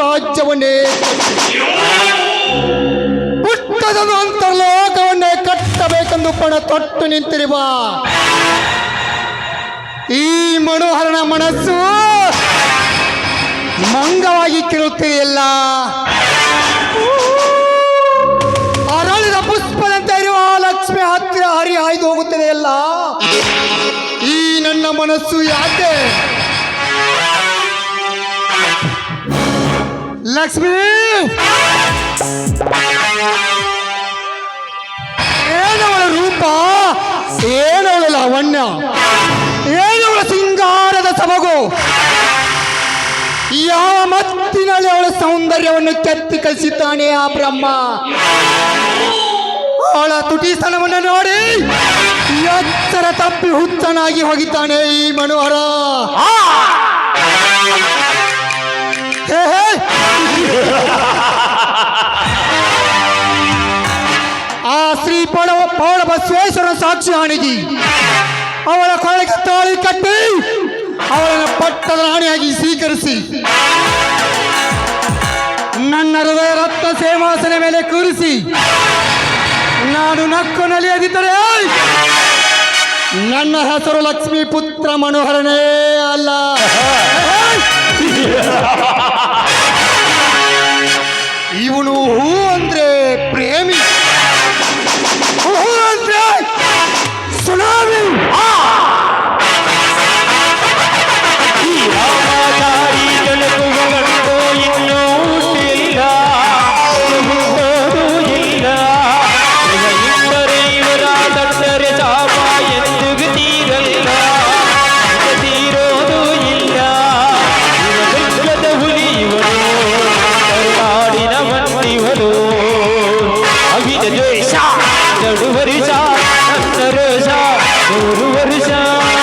ರಾಜ್ಯವನ್ನೇ ಪುಟ್ಟದೊಂದು ಅಂತರ್ಲೋಕವನ್ನೇ ಕಟ್ಟಬೇಕೆಂದು ಪಣ ತೊಟ್ಟು ನಿಂತಿರುವ ಈ ಮನೋಹರನ ಮನಸ್ಸು ಮಂಗವಾಗಿ ಕೇಳುತ್ತಿದೆಯಲ್ಲ ಅರಳಿದ ಪುಷ್ಪದಂತೆ ಇರುವ ಲಕ್ಷ್ಮಿ ಹತ್ತಿರ ಹರಿ ಹಾಯ್ದು ಹೋಗುತ್ತಿದೆಯಲ್ಲ ಈ ನನ್ನ ಮನಸ್ಸು ಯಾಕೆ? ಲಕ್ಷ್ಮಿ! ಏನವಳ ರೂಪ? ಏನವಳ ಲಾವಣ್ಯ? ಏನವಳ ಸಿಂಗಾರದ ಸೊಬಗು? ಯಾವ ಮತ್ತಿನಲ್ಲಿ ಅವಳ ಸೌಂದರ್ಯವನ್ನು ಕೆತ್ತಿ ಕಲಿಸಿದ್ದಾನೆ ಆ ಬ್ರಹ್ಮ? ಅವಳ ತುಟಿ ಸ್ಥಳವನ್ನು ನೋಡಿ ಎತ್ತರ ತಪ್ಪಿ ಹುಚ್ಚನಾಗಿ ಹೋಗಿದ್ದಾನೆ ಈ ಮನೋಹರ. ಪೌಡ ಬಸವೇಶ್ವರ ಸಾಕ್ಷಿ ಹಾಣಿಗಿ ಅವಳ ಕೊಳಗೆ ತಾಳಿ ಕಟ್ಟಿ ಅವಳನ್ನು ಪಟ್ಟದ ರಾಣಿಯಾಗಿ ಸ್ವೀಕರಿಸಿ. ನನ್ನ ಹೃದಯ ರತ್ನ ಸೇವಾಸನೆ ಮೇಲೆ ಕೂರಿಸಿ. ನಾನು ನಕ್ಕು ನಲಿಯದಿದ್ದರೆ ನನ್ನ ಹೆಸರು ಲಕ್ಷ್ಮೀ ಪುತ್ರ ಮನೋಹರನೇ ಅಲ್ಲ. ഒരു വർഷം.